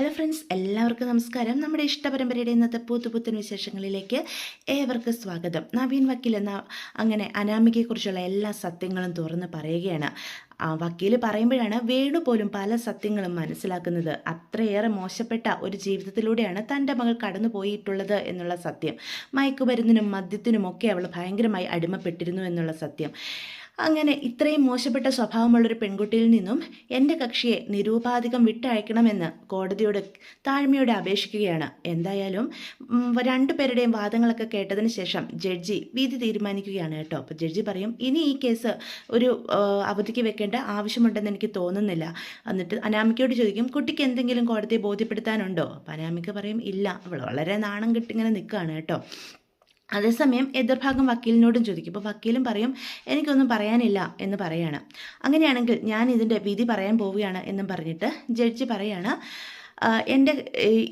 Hello friends എല്ലാവർക്കും നമസ്കാരം. നമ്മുടെ ഇഷ്ടപരമ്പരയുടെ ഇന്നത്തെ പുതുപുത്തൻ വിശേഷങ്ങളിലേക്ക് ഏവർക്കും സ്വാഗതം. നവീൻ വക്കീൽ എന്ന അങ്ങനെ അനാമികയെക്കുറിച്ചുള്ള എല്ലാ സത്യങ്ങളും തുറന്ന് പറയുകയാണ്. ആ വക്കീൽ പറയുമ്പോഴാണ് വേണു പോലും പല സത്യങ്ങളും മനസ്സിലാക്കുന്നത്. അത്രയേറെ മോശപ്പെട്ട ഒരു ജീവിതത്തിലൂടെയാണ് തന്റെ മകൾ കടന്നു പോയിട്ടുള്ളത് എന്നുള്ള സത്യം. മയക്കുമരുന്നിനും മദ്യത്തിനുമൊക്കെ അവൾ ഭയങ്കരമായി അടിമപ്പെട്ടിരുന്നു എന്നുള്ള സത്യം. അങ്ങനെ ഇത്രയും മോശപ്പെട്ട സ്വഭാവമുള്ളൊരു പെൺകുട്ടിയിൽ നിന്നും എന്റെ കക്ഷിയെ നിരൂപാധികം വിട്ടയക്കണമെന്ന് കോടതിയോട് താഴ്മയോടെ അപേക്ഷിക്കുകയാണ്. എന്തായാലും രണ്ടു രണ്ടുപേരുടെയും വാദങ്ങളൊക്കെ കേട്ടതിന് ശേഷം ജഡ്ജി വിധി തീരുമാനിക്കുകയാണ് കേട്ടോ. അപ്പോൾ ജഡ്ജി പറയും ഇനി ഈ കേസ് ഒരു അവധിക്ക് വെക്കേണ്ട ആവശ്യമുണ്ടെന്ന് എനിക്ക് തോന്നുന്നില്ല. എന്നിട്ട് അനാമിക്കയോട് ചോദിക്കും കുട്ടിക്ക് എന്തെങ്കിലും കോടതിയെ ബോധ്യപ്പെടുത്താനുണ്ടോ? അപ്പോൾ അനാമിക പറയും ഇല്ല. അവൾ വളരെ നാണം കെട്ടിങ്ങനെ നിൽക്കുകയാണ് കേട്ടോ. അതേസമയം എതിർഭാഗം വക്കീലിനോടും ചോദിക്കും. അപ്പോൾ വക്കീലും പറയും എനിക്കൊന്നും പറയാനില്ല എന്ന് പറയാണ്. അങ്ങനെയാണെങ്കിൽ ഞാൻ ഇതിന്റെ വിധി പറയാൻ പോവുകയാണ് എന്നും പറഞ്ഞിട്ട് ജഡ്ജി പറയാണ് എന്റെ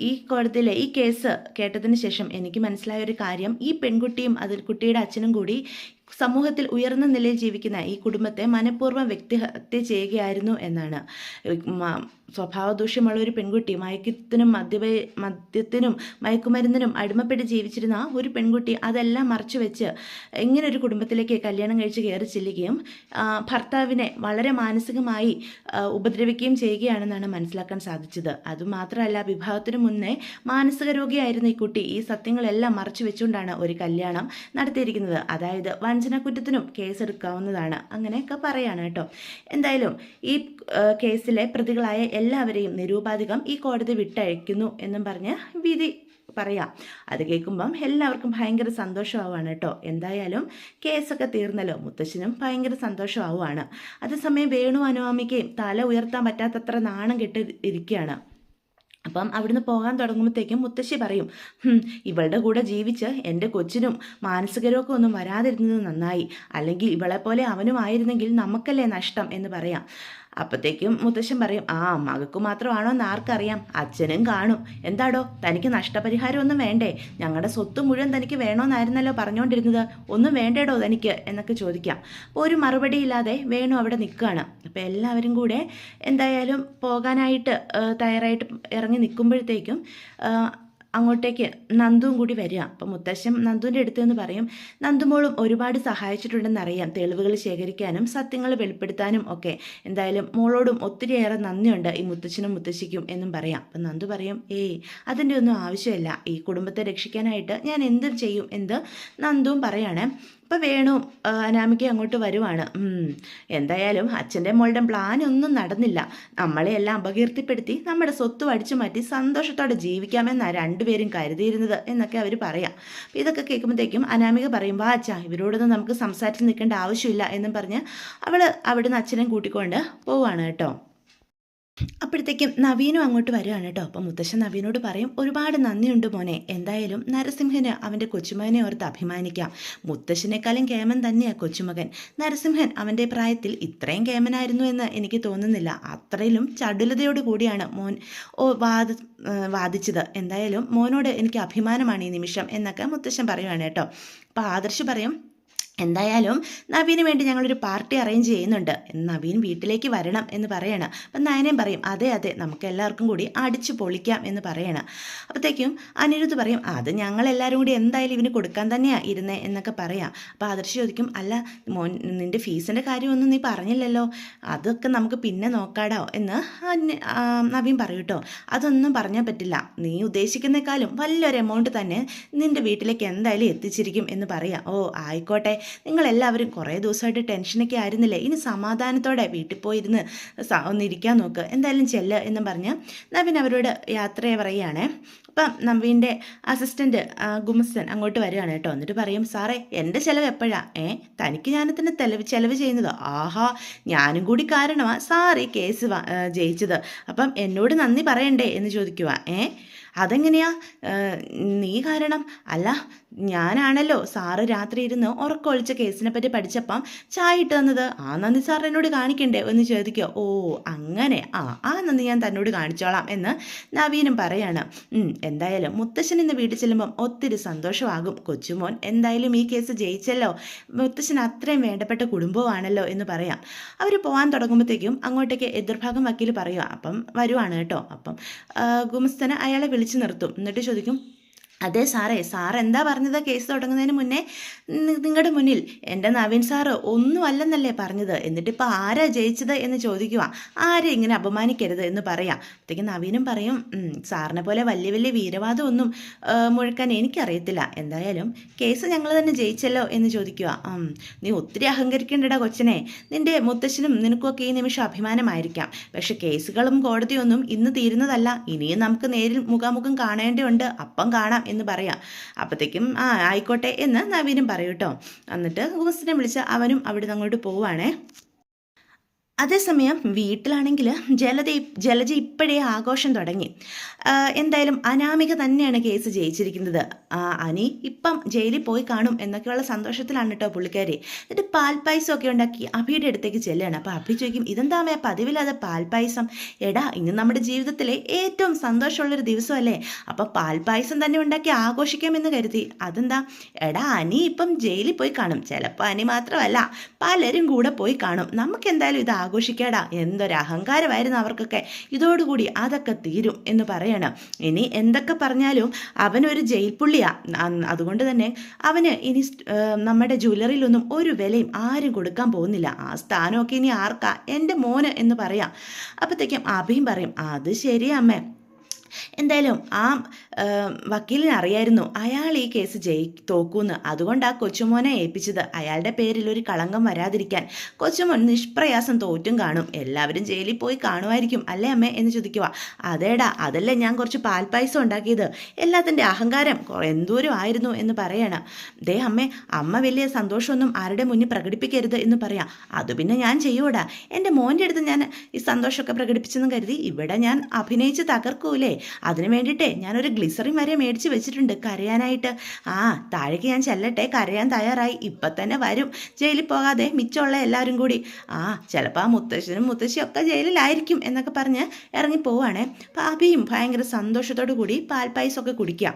ഈ കോടതിയിലെ ഈ കേസ് കേട്ടതിന് ശേഷം എനിക്ക് മനസ്സിലായ ഒരു കാര്യം. ഈ പെൺകുട്ടിയും അതിൽ കുട്ടിയുടെ അച്ഛനും കൂടി സമൂഹത്തിൽ ഉയർന്ന നിലയിൽ ജീവിക്കുന്ന ഈ കുടുംബത്തെ മനഃപൂർവം വ്യക്തിഹത്യ ചെയ്യുകയായിരുന്നു എന്നാണ്. സ്വഭാവദൂഷ്യമുള്ള ഒരു പെൺകുട്ടി മയക്കത്തിനും മദ്യപ മദ്യത്തിനും മയക്കുമരുന്നിനും അടിമപ്പെട്ട് ജീവിച്ചിരുന്ന ഒരു പെൺകുട്ടി അതെല്ലാം മറച്ചു വെച്ച് ഇങ്ങനെ ഒരു കുടുംബത്തിലേക്ക് കല്യാണം കഴിച്ച് കയറി ചെല്ലുകയും ഭർത്താവിനെ വളരെ മാനസികമായി ഉപദ്രവിക്കുകയും ചെയ്യുകയാണെന്നാണ് മനസ്സിലാക്കാൻ സാധിച്ചത്. അതുമാത്രമല്ല വിവാഹത്തിനു മുന്നേ മാനസിക രോഗിയായിരുന്ന ഈ കുട്ടി ഈ സത്യങ്ങളെല്ലാം മറച്ചു വെച്ചുകൊണ്ടാണ് ഒരു കല്യാണം നടത്തിയിരിക്കുന്നത്. അതായത് വഞ്ചനക്കുറ്റത്തിനും കേസെടുക്കാവുന്നതാണ്. അങ്ങനെയൊക്കെ പറയാണ് കേട്ടോ. എന്തായാലും ഈ കേസിലെ പ്രതികളായ എല്ലാവരെയും നിരൂപാധികം ഈ കോടതി വിട്ടയക്കുന്നു എന്നും പറഞ്ഞ് വിധി പറയാം. അത് കേൾക്കുമ്പം എല്ലാവർക്കും ഭയങ്കര സന്തോഷമാവുകയാണ് കേട്ടോ. എന്തായാലും കേസൊക്കെ തീർന്നല്ലോ. മുത്തശ്ശനും ഭയങ്കര സന്തോഷമാവുകയാണ്. അതേസമയം വേണു അനുവാമിക്കയും തല ഉയർത്താൻ പറ്റാത്തത്ര നാണം കെട്ട് ഇരിക്കുകയാണ് അപ്പം അവിടുന്ന് പോകാൻ തുടങ്ങുമ്പോഴത്തേക്കും മുത്തശ്ശി പറയും ഇവളുടെ കൂടെ ജീവിച്ച് എന്റെ കൊച്ചിനും മാനസികരോഗം ഒന്നും വരാതിരുന്നത് നന്നായി. അല്ലെങ്കിൽ ഇവളെപ്പോലെ അവനും ആയിരുന്നെങ്കിൽ നമുക്കല്ലേ നഷ്ടം എന്ന് പറയാം. അപ്പോഴത്തേക്കും മുത്തശ്ശൻ പറയും ആ മകൾക്ക് മാത്രമാണോ എന്ന് ആർക്കറിയാം. അച്ഛനും കാണും. എന്താടോ തനിക്ക് നഷ്ടപരിഹാരം ഒന്നും വേണ്ടേ? ഞങ്ങളുടെ സ്വത്ത് മുഴുവൻ തനിക്ക് വേണമെന്നായിരുന്നല്ലോ പറഞ്ഞുകൊണ്ടിരുന്നത് ഒന്നും വേണ്ടേടോ തനിക്ക്? എന്നൊക്കെ ചോദിക്കാം. അപ്പോൾ ഒരു മറുപടി ഇല്ലാതെ വേണു അവിടെ നിൽക്കുകയാണ് അപ്പോൾ എല്ലാവരും കൂടെ എന്തായാലും പോകാനായിട്ട് തയ്യാറായിട്ട് ഇറങ്ങി നിൽക്കുമ്പോഴത്തേക്കും അങ്ങോട്ടേക്ക് നന്ദുവും കൂടി വരിക. അപ്പം മുത്തശ്ശൻ നന്ദുവിന്റെ അടുത്ത് എന്ന് പറയും നന്ദുമോളും ഒരുപാട് സഹായിച്ചിട്ടുണ്ടെന്നറിയാം. തെളിവുകൾ ശേഖരിക്കാനും സത്യങ്ങൾ വെളിപ്പെടുത്താനും ഒക്കെ. എന്തായാലും മോളോടും ഒത്തിരിയേറെ നന്ദിയുണ്ട് ഈ മുത്തച്ഛനും മുത്തശ്ശിക്കും എന്നും പറയാം. അപ്പം നന്ദു പറയും ഏയ് അതിന്റെ ഒന്നും ആവശ്യമില്ല. ഈ കുടുംബത്തെ രക്ഷിക്കാനായിട്ട് ഞാൻ എന്തും ചെയ്യും എന്ത് നന്ദുവും പറയാണ്. അപ്പം വേണു അനാമിക്ക അനാമിക അങ്ങോട്ട് വരുവാണ്. എന്തായാലും അച്ഛന്റെ മോളുടെ പ്ലാൻ ഒന്നും നടന്നില്ല. നമ്മളെ എല്ലാം അപകീർത്തിപ്പെടുത്തി നമ്മുടെ സ്വത്ത് അടിച്ചു മാറ്റി സന്തോഷത്തോടെ ജീവിക്കാമെന്നാണ് രണ്ടുപേരും കരുതിയിരുന്നത് എന്നൊക്കെ അവർ പറയാം. അപ്പം ഇതൊക്കെ കേൾക്കുമ്പോഴത്തേക്കും അനാമിക പറയും വാ അച്ഛാ ഇവരോടൊന്നും നമുക്ക് സംസാരിച്ച് നിൽക്കേണ്ട ആവശ്യമില്ല എന്നും പറഞ്ഞ് അവൾ അവിടുന്ന് അച്ഛനെ കൂട്ടിക്കൊണ്ട് പോവാണ് കേട്ടോ. അപ്പോഴത്തേക്കും നവീനും അങ്ങോട്ട് വരികയാണ് കേട്ടോ. അപ്പം മുത്തശ്ശൻ നവീനോട് പറയും ഒരുപാട് നന്ദിയുണ്ട് മോനെ. എന്തായാലും നരസിംഹന് അവന്റെ കൊച്ചുമകനെ ഓർത്ത് അഭിമാനിക്കാം. മുത്തശ്ശനേക്കാളും കേമൻ തന്നെയാണ് കൊച്ചുമകൻ. നരസിംഹൻ അവന്റെ പ്രായത്തിൽ ഇത്രയും കേമനായിരുന്നു എന്ന് എനിക്ക് തോന്നുന്നില്ല. അത്രയിലും ചടുലതയോട് കൂടിയാണ് മോൻ ഓ വാദ വാദിച്ചത്. എന്തായാലും മോനോട് എനിക്ക് അഭിമാനമാണ് ഈ നിമിഷം എന്നൊക്കെ മുത്തശ്ശൻ പറയുവാണ് കേട്ടോ. അപ്പോൾ ആദർശ് പറയും എന്തായാലും നവീന് വേണ്ടി ഞങ്ങളൊരു പാർട്ടി അറേഞ്ച് ചെയ്യുന്നുണ്ട്. നവീൻ വീട്ടിലേക്ക് വരണം എന്ന് പറയണം. അപ്പം നയനേം പറയും അതെ അതെ നമുക്ക് എല്ലാവർക്കും കൂടി അടിച്ചു പൊളിക്കാം എന്ന് പറയണം. അപ്പോഴത്തേക്കും അനിരുദ്ധ് പറയും അത് ഞങ്ങളെല്ലാവരും കൂടി എന്തായാലും ഇവന് കൊടുക്കാൻ തന്നെയാണ് ഇരുന്നേ എന്നൊക്കെ പറയാം. അപ്പോൾ ആദർശ് ചോദിക്കും അല്ല മോൻ നിന്റെ ഫീസിന്റെ കാര്യമൊന്നും നീ പറഞ്ഞില്ലല്ലോ? അതൊക്കെ നമുക്ക് പിന്നെ നോക്കാടോ എന്ന് നവീൻ പറയും കേട്ടോ. അതൊന്നും പറഞ്ഞാൽ പറ്റില്ല. നീ ഉദ്ദേശിക്കുന്നേക്കാളും വലിയൊരു എമൗണ്ട് തന്നെ നിന്റെ വീട്ടിലേക്ക് എന്തായാലും എത്തിച്ചിരിക്കും എന്ന് പറയാം. ഓ ആയിക്കോട്ടെ. നിങ്ങളെല്ലാവരും കുറേ ദിവസമായിട്ട് ടെൻഷനൊക്കെ ആയിരുന്നില്ലേ? ഇനി സമാധാനത്തോടെ വീട്ടിൽ പോയിരുന്ന് ഒന്ന് ഒന്നിരിക്കാൻ നോക്ക്. എന്തായാലും ചെല്ല് എന്ന് പറഞ്ഞ് നവീൻ അവരോട് യാത്ര പറയുകയാണേ. അപ്പം നവീന്റെ അസിസ്റ്റന്റ് ഗുമസ്തൻ അങ്ങോട്ട് വരികയാണ് കേട്ടോ. എന്നിട്ട് പറയും സാറേ എന്റെ ചിലവ് എപ്പോഴാണ് ഏ തനിക്ക് ഞാനത്തിന് തെലവ് ചിലവ് ചെയ്യുന്നത്. ആഹാ ഞാനും കൂടി കാരണമാണ് സാറേ കേസ് ജയിച്ചത്. അപ്പം എന്നോട് നന്ദി പറയണ്ടേ? എന്ന് ചോദിക്കുക ഏ അതെങ്ങനെയാ? നീ കാരണം അല്ല ഞാനാണല്ലോ സാറ് രാത്രി ഇരുന്ന് ഉറക്കൊഴിച്ച കേസിനെ പറ്റി പഠിച്ചപ്പം ചായ ഇട്ട് തന്നത്. ആ നന്ദി സാർ എന്നോട് കാണിക്കണ്ടേ? എന്ന് ചോദിക്കുക. ഓ അങ്ങനെ. ആ ആ നന്ദി ഞാൻ തന്നോട് കാണിച്ചോളാം എന്ന് നവീനും പറയാണ്. എന്തായാലും മുത്തശ്ശൻ ഇന്ന് വീട്ടിൽ ചെല്ലുമ്പം ഒത്തിരി സന്തോഷമാകും. കൊച്ചുമോൻ എന്തായാലും ഈ കേസ് ജയിച്ചല്ലോ. മുത്തശ്ശൻ അത്രയും വേണ്ടപ്പെട്ട കുടുംബമാണല്ലോ എന്ന് പറയാം. അവർ പോകാൻ തുടങ്ങുമ്പോഴത്തേക്കും അങ്ങോട്ടേക്ക് എതിർഭാഗം വക്കീൽ പറയുക അപ്പം വരുവാണ് കേട്ടോ. അപ്പം ഗുമസ്തന് അയാളെ നിർത്തും. എന്നിട്ട് ചോദിക്കും അതെ സാറേ സാർ എന്താ പറഞ്ഞത് കേസ് തുടങ്ങുന്നതിന് മുന്നേ? നിങ്ങളുടെ മുന്നിൽ എന്റെ നവീൻ സാറ് ഒന്നും അല്ലെന്നല്ലേ എന്നിട്ട് എന്നിട്ടിപ്പോൾ ആരാ ജയിച്ചത് എന്ന് ചോദിക്കുക ആരെ ഇങ്ങനെ അപമാനിക്കരുത് എന്ന് പറയാം. അപ്പോഴത്തേക്കും നവീനും പറയും സാറിനെ പോലെ വലിയ വലിയ വീരവാദമൊന്നും ഒന്നും മുഴക്കാൻ എനിക്കറിയത്തില്ല. എന്തായാലും കേസ് ഞങ്ങൾ തന്നെ ജയിച്ചല്ലോ എന്ന് ചോദിക്കുക നീ ഒത്തിരി അഹങ്കരിക്കേണ്ടടാ കൊച്ചനെ. നിന്റെ മുത്തശ്ശനും നിനക്കുമൊക്കെ ഈ നിമിഷം അഭിമാനമായിരിക്കാം. പക്ഷേ കേസുകളും കോടതിയൊന്നും ഇന്ന് തീരുന്നതല്ല. ഇനിയും നമുക്ക് നേരിൽ മുഖാമുഖം കാണേണ്ടതുണ്ട്. അപ്പം കാണാം. എന്ന് പറയാം. അപ്പോഴത്തേക്കും ആ ആയിക്കോട്ടെ എന്ന് നവീനും പറയൂട്ടോ എന്നിട്ട് ഗുമസ്തിനെ വിളിച്ച് അവനും അവിടെ നിന്ന് അങ്ങോട്ട് പോവാണേ അതേസമയം വീട്ടിലാണെങ്കിൽ ജലത ജലജ ഇപ്പോഴേ ആഘോഷം തുടങ്ങി. എന്തായാലും അനാമിക തന്നെയാണ് കേസ് ജയിച്ചിരിക്കുന്നത്. അനി ഇപ്പം ജയിലിൽ പോയി കാണും എന്നൊക്കെയുള്ള സന്തോഷത്തിലാണ് കേട്ടോ പുള്ളിക്കാരി. എന്നിട്ട് പാൽപ്പായസം ഒക്കെ ഉണ്ടാക്കി അഭിയുടെ അടുത്തേക്ക് ചെല്ലുകയാണ് അപ്പോൾ അഭി ചോദിക്കും ഇതെന്താമേ പതിവില്ലാതെ പാൽപ്പായസം എടാ ഇന്ന് നമ്മുടെ ജീവിതത്തിലെ ഏറ്റവും സന്തോഷമുള്ളൊരു ദിവസമല്ലേ. അപ്പോൾ പാൽപ്പായസം തന്നെ ഉണ്ടാക്കി ആഘോഷിക്കാമെന്ന് കരുതി. അതെന്താ? എടാ അനി ഇപ്പം ജയിലിൽ പോയി കാണും. ചിലപ്പോൾ അനി മാത്രമല്ല പലരും കൂടെ പോയി കാണും. നമുക്ക് എന്തായാലും ഇത് ആഘോഷിക്കാടാ. എന്തൊരു അഹങ്കാരമായിരുന്നു അവർക്കൊക്കെ. ഇതോടുകൂടി അതൊക്കെ തീരും എന്ന് പറയണം. ഇനി എന്തൊക്കെ പറഞ്ഞാലും അവനൊരു ജയിൽ പുള്ളിയാ. അതുകൊണ്ട് തന്നെ അവന് ഇനി നമ്മുടെ ജ്വല്ലറിയിലൊന്നും ഒരു വിലയും ആരും കൊടുക്കാൻ പോകുന്നില്ല. ആ സ്ഥാനമൊക്കെ ഇനി ആർക്കാ? എന്റെ മോന് എന്ന് പറയാം. അപ്പോഴത്തേക്കും അഭിയും പറയും അത് ശരിയാ അമ്മേ. എന്തായാലും ആ വക്കീലിന് അറിയായിരുന്നു അയാൾ ഈ കേസ് ജയി തോക്കൂന്ന്. അതുകൊണ്ട് ആ കൊച്ചുമോനെ ഏൽപ്പിച്ചത്. അയാളുടെ പേരിൽ ഒരു കളങ്കം വരാതിരിക്കാൻ കൊച്ചുമോൻ നിഷ്പ്രയാസം തോറ്റും കാണും. എല്ലാവരും ജയിലിൽ പോയി കാണുമായിരിക്കും അല്ലേ അമ്മേ? എന്ന് ചോദിക്കുക അതേടാ അതല്ലേ ഞാൻ കുറച്ച് പാൽപ്പായസം ഉണ്ടാക്കിയത്. എല്ലാത്തിന്റെ അഹങ്കാരം എന്തോരം ആയിരുന്നു എന്ന് പറയണം. ദേ അമ്മേ അമ്മ വലിയ സന്തോഷമൊന്നും ആരുടെ മുന്നിൽ പ്രകടിപ്പിക്കരുത് എന്ന് പറയാം. അത് പിന്നെ ഞാൻ ചെയ്യൂടാ എന്റെ മോന്റെ അടുത്ത് ഞാൻ ഈ സന്തോഷമൊക്കെ പ്രകടിപ്പിച്ചെന്ന് കരുതി ഇവിടെ ഞാൻ അഭിനയിച്ച് തകർക്കൂലേ? അതിനു വേണ്ടിയിട്ടേ ഞാനൊരു ഗ്ലിസറിൻ വരെ മേടിച്ച് വെച്ചിട്ടുണ്ട്. കരയാനായിട്ട്. ആ താഴേക്ക് ഞാൻ ചെല്ലട്ടെ. കരയാൻ തയ്യാറായി. ഇപ്പം തന്നെ വരും. ജയിലിൽ പോകാതെ മിച്ചമുള്ള എല്ലാവരും കൂടി. ആ ചിലപ്പോൾ ആ മുത്തശ്ശനും മുത്തശ്ശിയും ഒക്കെ ജയിലിലായിരിക്കും എന്നൊക്കെ പറഞ്ഞ് ഇറങ്ങി പോവാണേ. അപ്പോൾ ഭയങ്കര സന്തോഷത്തോടു കൂടി പാൽപ്പായസമൊക്കെ കുടിക്കാം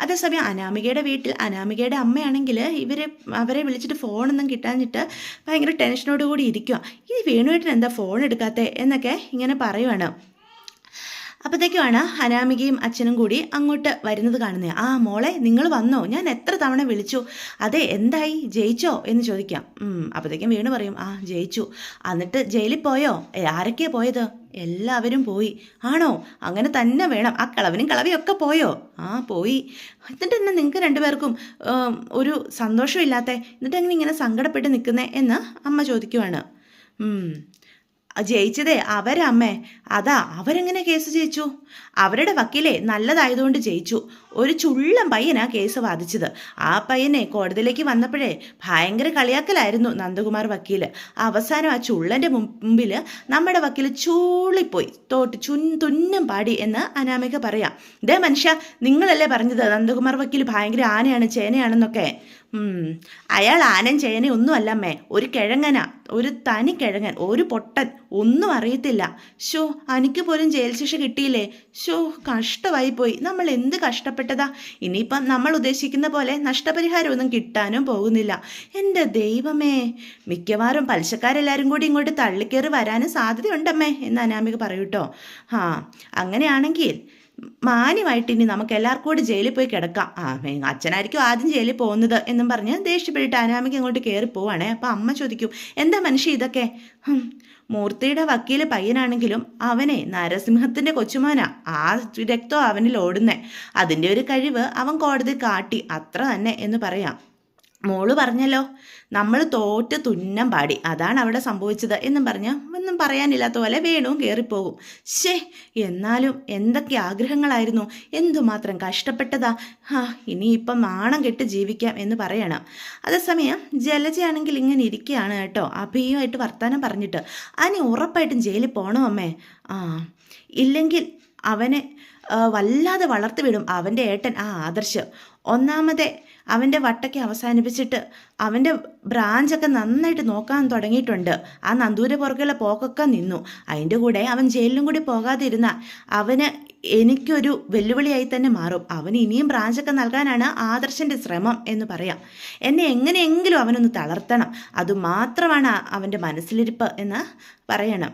അതേസമയം അനാമികയുടെ വീട്ടിൽ അനാമികയുടെ അമ്മയാണെങ്കിൽ ഇവരെ അവരെ വിളിച്ചിട്ട് ഫോണൊന്നും കിട്ടാഞ്ഞിട്ട് ഭയങ്കര ടെൻഷനോട് കൂടി ഇരിക്കുക. ഈ വേണുവേട്ടൻ എന്താ ഫോൺ എടുക്കാത്തേ എന്നൊക്കെ ഇങ്ങനെ പറയുവാണ്. അപ്പോഴത്തേക്കുമാണ് അനാമികയും അച്ഛനും കൂടി അങ്ങോട്ട് വരുന്നത് കാണുന്നത്. ആ മോളെ നിങ്ങൾ വന്നോ? ഞാൻ എത്ര തവണ വിളിച്ചു? അതെ എന്തായി? ജയിച്ചോ? എന്ന് ചോദിക്കാം. അപ്പോഴത്തേക്കും വീണ് പറയും ആ ജയിച്ചു. എന്നിട്ട് ജയിലിൽ പോയോ? "ഏ, ആരൊക്കെയാ പോയത്? എല്ലാവരും പോയി. ആണോ? അങ്ങനെ തന്നെ വേണം. ആ കളവനും കളവിയൊക്കെ പോയോ? ആ പോയി. എന്നിട്ട് തന്നെ നിങ്ങൾക്ക് രണ്ടുപേർക്കും ഒരു സന്തോഷമില്ലാത്ത? എന്നിട്ട് എങ്ങനെ ഇങ്ങനെ സങ്കടപ്പെട്ട് നിൽക്കുന്നേ? എന്ന് അമ്മ ചോദിക്കുവാണ്. ജയിച്ചതേ അവരമ്മേ. അതാ അവരെങ്ങനെ കേസ് ജയിച്ചു? അവരുടെ വക്കീലെ നല്ലതായതുകൊണ്ട് ജയിച്ചു. ഒരു ചുള്ളം പയ്യനാ കേസ് വാദിച്ചത്. ആ പയ്യനെ കോടതിയിലേക്ക് വന്നപ്പോഴേ ഭയങ്കര കളിയാക്കലായിരുന്നു നന്ദകുമാർ വക്കീൽ അവസാനം ആ ചുള്ളന്റെ മുമ്പിൽ നമ്മുടെ വക്കീൽ ചൂളിപ്പോയി. തോട്ട് ചുൻ തുന്നം പാടി എന്ന് അനാമിക പറയാം. ദേ മനുഷ്യ നിങ്ങളല്ലേ പറഞ്ഞത് നന്ദകുമാർ വക്കീൽ ഭയങ്കര ആനയാണ് ചേനയാണെന്നൊക്കെ? അയാൾ ആനം ചേനയും ഒന്നും അല്ലമ്മേ ഒരു കിഴങ്ങന. ഒരു തനി കിഴങ്ങൻ. ഒരു പൊട്ടൻ. ഒന്നും അറിയത്തില്ല. ഷോ എനിക്ക് പോലും ജയിൽ ശിക്ഷ കിട്ടിയില്ലേ? ഷോ കഷ്ടമായി പോയി നമ്മൾ എന്ത് കഷ്ടപ്പെട്ടതാ? ഇനിയിപ്പം നമ്മൾ ഉദ്ദേശിക്കുന്ന പോലെ നഷ്ടപരിഹാരമൊന്നും കിട്ടാനും പോകുന്നില്ല. എന്റെ ദൈവമേ. മിക്കവാറും പലിശക്കാരെല്ലാവരും കൂടി ഇങ്ങോട്ട് തള്ളിക്കേറി വരാനും സാധ്യതയുണ്ടമ്മേ എന്ന് അനാമിക പറയൂട്ടോ. ആ അങ്ങനെയാണെങ്കിൽ മാന്യമായിട്ട് ഇനി നമുക്ക് എല്ലാവർക്കും കൂടി ജയിലിൽ പോയി കിടക്കാം. ആ അച്ഛനായിരിക്കും ആദ്യം ജയിലിൽ പോകുന്നത് എന്നും പറഞ്ഞ് ദേഷ്യപ്പെട്ടിട്ട് അനാമിക്ക് അങ്ങോട്ട് കയറി പോവാണേ. അപ്പം അമ്മ ചോദിക്കും എന്താ മനുഷ്യ ഇതൊക്കെ? മൂർത്തിയുടെ വക്കീൽ പയ്യനാണെങ്കിലും അവനെ നരസിംഹത്തിന്റെ കൊച്ചുമോനാ. ആ രക്തം അവനിൽ ഓടുന്നേ. അതിന്റെ ഒരു കഴിവ് അവൻ കോടതി കാട്ടി. അത്ര തന്നെ എന്ന് പറയാം. മോൾ പറഞ്ഞല്ലോ നമ്മൾ തോറ്റ് തുന്നം പാടി. അതാണ് അവിടെ സംഭവിച്ചത് എന്നും പറഞ്ഞ് ഒന്നും പറയാനില്ലാത്ത പോലെ വേണവും കയറിപ്പോകും ശേ എന്നാലും എന്തൊക്കെ ആഗ്രഹങ്ങളായിരുന്നു. എന്തുമാത്രം കഷ്ടപ്പെട്ടതാ. ഹാ ഇനിയിപ്പം നാണം കെട്ട് ജീവിക്കാം എന്ന് പറയണം. അതേസമയം ജലജയാണെങ്കിൽ ഇങ്ങനെ ഇരിക്കുകയാണ് കേട്ടോ അഭിയുമായിട്ട് വർത്തമാനം പറഞ്ഞിട്ട്. അനി ഉറപ്പായിട്ടും ജയിലിൽ പോകണം അമ്മേ. ആ ഇല്ലെങ്കിൽ അവനെ വല്ലാതെ വളർത്തി വിടും അവന്റെ ഏട്ടൻ ആ ആദർശ്. ഒന്നാമതെ അവന്റെ വട്ടയ്ക്ക് അവസാനിപ്പിച്ചിട്ട് അവന്റെ ബ്രാഞ്ചൊക്കെ നന്നായിട്ട് നോക്കാൻ തുടങ്ങിയിട്ടുണ്ട്. ആ നന്ദൂരെ പുറകെയുള്ള പോക്കൊക്കെ നിന്നു. അതിന്റെ കൂടെ അവൻ ജയിലിലും കൂടി പോകാതിരുന്ന അവന് എനിക്കൊരു വെല്ലുവിളിയായി തന്നെ മാറും. അവന് ഇനിയും ബ്രാഞ്ചൊക്കെ നൽകാനാണ് ആദർശന്റെ ശ്രമം എന്ന് പറയാം. എന്നെ എങ്ങനെയെങ്കിലും അവനൊന്ന് തളർത്തണം. അതുമാത്രമാണ് അവന്റെ മനസ്സിലിരിപ്പ് എന്ന് പറയണം.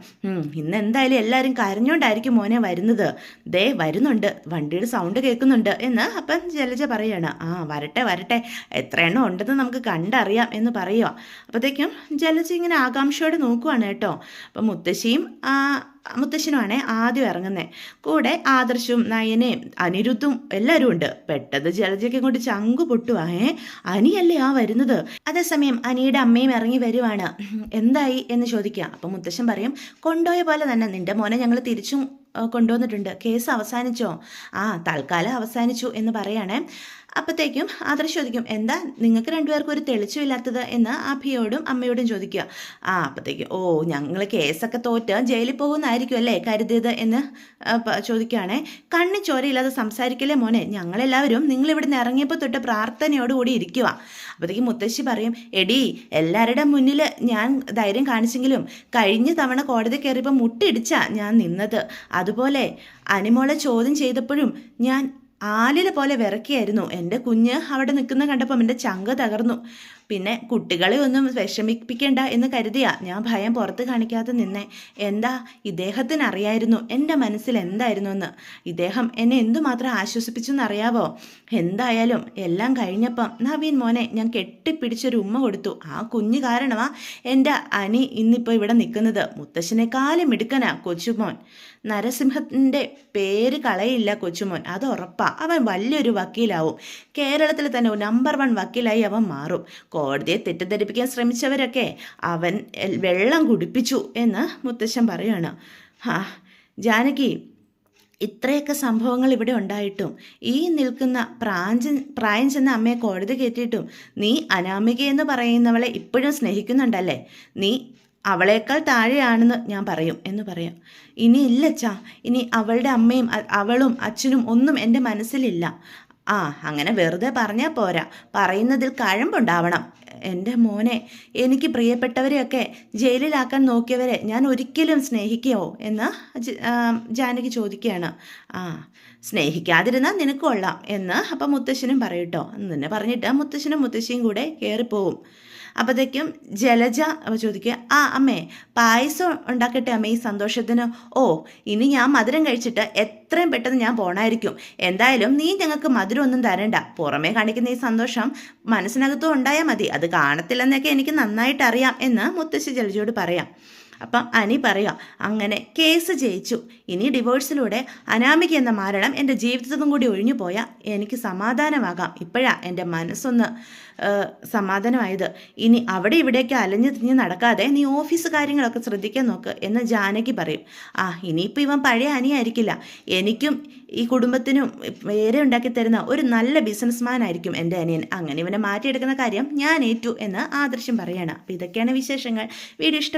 ഇന്ന് എന്തായാലും എല്ലാവരും കരഞ്ഞുകൊണ്ടായിരിക്കും മോനെ വരുന്നത്. ദേ വരുന്നുണ്ട്. വണ്ടിയുടെ സൗണ്ട് കേൾക്കുന്നുണ്ട് എന്ന് അപ്പം ജലജ പറയാണ്. ആ വരട്ടെ വരട്ടെ. എത്ര എണ്ണം ഉണ്ടെന്ന് നമുക്ക് കണ്ടറിയാം എന്ന് പറയുക അപ്പോഴത്തേക്കും ജലജ ഇങ്ങനെ ആകാംക്ഷയോടെ നോക്കുവാണ് കേട്ടോ. അപ്പം മുത്തശ്ശിയും മുത്തശ്ശനുമാണേ ആദ്യം ഇറങ്ങുന്നത് കൂടെ ആദർശും നയനയും അനിരുദ്ധും എല്ലാവരും ഉണ്ട്. പെട്ടത് ജലജയ്ക്കും കൊണ്ട് ചങ്കു പൊട്ടുവാ. ഏ അനിയല്ലേ ആ വരുന്നത്? അതേസമയം അനിയുടെ അമ്മയും ഇറങ്ങി വരുവാണ്. എന്തായി എന്ന് ചോദിക്കുക. അപ്പം മുത്തശ്ശൻ പറയും കൊണ്ടുപോയ പോലെ തന്നെ നിന്റെ മോനെ ഞങ്ങൾ തിരിച്ചും കൊണ്ടുവന്നിട്ടുണ്ട്. കേസ് അവസാനിച്ചോ? ആ തൽക്കാലം അവസാനിച്ചു എന്ന് പറയണേ. അപ്പോഴത്തേക്കും ആദർശ് ചോദിക്കും എന്താ നിങ്ങൾക്ക് രണ്ടുപേർക്കും ഒരു തെളിച്ചമില്ലാത്തത് എന്ന് അഭിയോടും അമ്മയോടും ചോദിക്കുക. ആ അപ്പോഴത്തേക്കും ഓ ഞങ്ങൾ കേസൊക്കെ തോറ്റ് ജയിലിൽ പോകുന്നതായിരിക്കും അല്ലേ കരുതിയത്? എന്ന് ചോദിക്കുകയാണെ. കണ്ണി ചോരയില്ലാതെ സംസാരിക്കല്ലേ മോനെ? ഞങ്ങളെല്ലാവരും നിങ്ങളിവിടെ നിന്ന് ഇറങ്ങിയപ്പോൾ തൊട്ട് പ്രാർത്ഥനയോടുകൂടി ഇരിക്കുക അപ്പോഴത്തേക്കും മുത്തശ്ശി പറയും എടി എല്ലാവരുടെ മുന്നിൽ ഞാൻ ധൈര്യം കാണിച്ചെങ്കിലും കഴിഞ്ഞ തവണ കോടതി കയറിയപ്പോൾ മുട്ടിടിച്ചാ ഞാൻ നിന്നത്. അതുപോലെ അനിമോളെ ചോദ്യം ചെയ്തപ്പോഴും ഞാൻ ആലില പോലെ വിറക്കിയായിരുന്നു. എന്റെ കുഞ്ഞ് അവിടെ നിൽക്കുന്ന കണ്ടപ്പം എന്റെ ചങ്ക് തകർന്നു. പിന്നെ കുട്ടികളെ ഒന്നും വിഷമിപ്പിക്കേണ്ട എന്ന് കരുതിയാ ഞാൻ ഭയം പുറത്ത് കാണിക്കാതെ നിന്നെ. എന്താ ഇദ്ദേഹത്തിന് അറിയായിരുന്നു എന്റെ മനസ്സിൽ എന്തായിരുന്നു എന്ന് ഇദ്ദേഹം എന്നെ എന്തുമാത്രം ആശ്വസിപ്പിച്ചു എന്നറിയാവോ എന്തായാലും എല്ലാം കഴിഞ്ഞപ്പം നവീൻ മോനെ ഞാൻ കെട്ടിപ്പിടിച്ചൊരു ഉമ്മ കൊടുത്തു. ആ കുഞ്ഞു കാരണമാ എന്റെ അനി ഇന്നിപ്പോൾ ഇവിടെ നിൽക്കുന്നത്. മുത്തശ്ശനെക്കാളും മിടുക്കനാ കൊച്ചുമോൻ. നരസിംഹത്തിന്റെ പേര് കളയില്ല കൊച്ചുമോൻ. അത് ഉറപ്പാ. അവൻ വലിയൊരു വക്കീലാവും. കേരളത്തിൽ തന്നെ നമ്പർ വൺ വക്കീലായി അവൻ മാറും. കോടതിയെ തെറ്റിദ്ധരിപ്പിക്കാൻ ശ്രമിച്ചവരൊക്കെ അവൻ വെള്ളം കുടിപ്പിച്ചു എന്ന് മുത്തശ്ശൻ പറയുകയാണ് ആ ജാനകി ഇത്രയൊക്കെ സംഭവങ്ങൾ ഇവിടെ ഉണ്ടായിട്ടും ഈ നിൽക്കുന്ന പ്രാഞ്ചൻ പ്രായം ചെന്ന അമ്മയെ കോടതി കയറ്റിയിട്ടും നീ അനാമിക എന്ന് പറയുന്നവളെ ഇപ്പോഴും സ്നേഹിക്കുന്നുണ്ടല്ലേ? നീ അവളേക്കാൾ താഴെയാണെന്ന് ഞാൻ പറയും എന്ന് പറയും. ഇനി ഇല്ലച്ചാ ഇനി അവളുടെ അമ്മയും അവളും അച്ഛനും ഒന്നും എന്റെ മനസ്സിലില്ല. ആ അങ്ങനെ വെറുതെ പറഞ്ഞാൽ പോരാ. പറയുന്നതിൽ കഴമ്പുണ്ടാവണം. എന്റെ മോനെ എനിക്ക് പ്രിയപ്പെട്ടവരെയൊക്കെ ജയിലിലാക്കാൻ നോക്കിയവരെ ഞാൻ ഒരിക്കലും സ്നേഹിക്കുമോ എന്ന് ജാനകി ചോദിക്കുകയാണ്. ആ സ്നേഹിക്കാതിരുന്നാൽ നിനക്ക് കൊള്ളാം എന്ന് അപ്പം മുത്തശ്ശനും പറയട്ടോ എന്ന് തന്നെ പറഞ്ഞിട്ട് മുത്തശ്ശനും മുത്തശ്ശിയും കൂടെ കയറിപ്പോവും. അപ്പോഴത്തേക്കും ജലജ അപ്പോൾ ചോദിക്കുക ആ അമ്മേ പായസം ഉണ്ടാക്കട്ടെ അമ്മേ ഈ സന്തോഷത്തിന്? ഓ ഇനി ഞാൻ മധുരം കഴിച്ചിട്ട് എത്രയും പെട്ടെന്ന് ഞാൻ പോണായിരിക്കും. എന്തായാലും നീ ഞങ്ങൾക്ക് മധുരം ഒന്നും തരണ്ട. പുറമേ കാണിക്കുന്ന ഈ സന്തോഷം മനസ്സിനകത്തും ഉണ്ടായാൽ മതി. അത് കാണത്തില്ലെന്നൊക്കെ എനിക്ക് നന്നായിട്ട് അറിയാം എന്ന് മുത്തശ്ശി ജലജയോട് പറയാം. അപ്പം അനി പറയാം അങ്ങനെ കേസ് ജയിച്ചു. ഇനി ഡിവോഴ്സിലൂടെ അനാമിക എന്ന മരണം എന്റെ ജീവിതത്തും കൂടി ഒഴിഞ്ഞു പോയാൽ എനിക്ക് സമാധാനമാകാം. ഇപ്പോഴാ എന്റെ മനസ്സൊന്ന് സമാധാനമായത്. ഇനി അവിടെ ഇവിടേക്ക് അലഞ്ഞു തിരിഞ്ഞ് നടക്കാതെ നീ ഓഫീസ് കാര്യങ്ങളൊക്കെ ശ്രദ്ധിക്കാൻ നോക്ക് എന്ന് ജാനകി പറയും. ആ ഇനിയിപ്പോൾ ഇവൻ പഴയ അനിയായിരിക്കില്ല. എനിക്കും ഈ കുടുംബത്തിനും വേറെ ഉണ്ടാക്കി തരുന്ന ഒരു നല്ല ബിസിനസ്മാൻ ആയിരിക്കും എന്റെ അനിയൻ. അങ്ങനെ ഇവനെ മാറ്റിയെടുക്കുന്ന കാര്യം ഞാൻ ഏറ്റു എന്ന് ആദർശം പറയാണ്. അപ്പോൾ ഇതൊക്കെയാണ് വിശേഷങ്ങൾ. വീഡിയോ ഇഷ്ടം